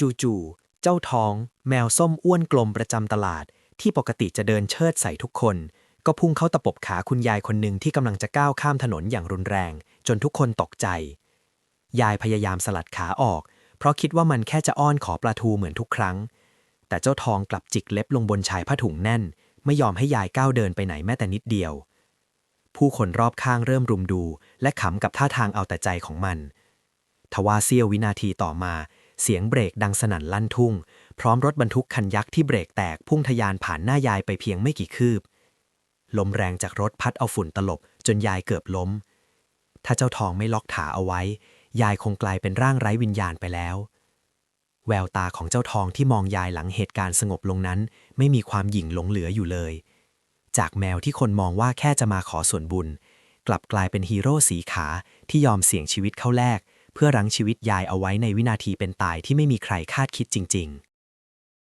จู่ๆ เจ้าทอง แมวส้มอ้วนกลมประจำตลาด ที่ปกติจะเดินเชิดใส่ทุกคน ก็พุ่งเข้าตะปบขาคุณยายคนหนึ่งที่กำลังจะก้าวข้ามถนนอย่างรุนแรง จนทุกคนตกใจ ยายพยายามสลัดขาออก เพราะคิดว่ามันแค่จะอ้อนขอปลาทูเหมือนทุกครั้ง แต่เจ้าทองกลับจิกเล็บลงบนชายผ้าถุงแน่น ไม่ยอมให้ยายก้าวเดินไปไหนแม้แต่นิดเดียว ผู้คนรอบข้างเริ่มรุมดู และขำกับท่าทางเอาแต่ใจของมันทว่าเสี้ยววินาทีต่อมา เสียงเบรกดังสนั่นลั่นทุ่ง พร้อมรถบรรทุกคันยักษ์ที่เบรกแตกพุ่งทะยานผ่านหน้ายายไปเพียงไม่กี่คืบ ลมแรงจากรถพัดเอาฝุ่นตลบ จนยายเกือบล้ม ถ้าเจ้าทองไม่ล็อกขาเอาไว้ ยายคงกลายเป็นร่างไร้วิญญาณไปแล้ว แววตาของเจ้าทองที่มองยายหลังเหตุการณ์สงบลงนั้น ไม่มีความหยิ่งหลงเหลืออยู่เลย จากแมวที่คนมองว่าแค่จะมาขอส่วนบุญ กลับกลายเป็นฮีโร่สีขาที่ยอมเสี่ยงชีวิตเข้าแลก เพื่อรั้งชีวิตยายเอาไว้ในวินาทีเป็นตายที่ไม่มีใครคาดคิดจริง ๆ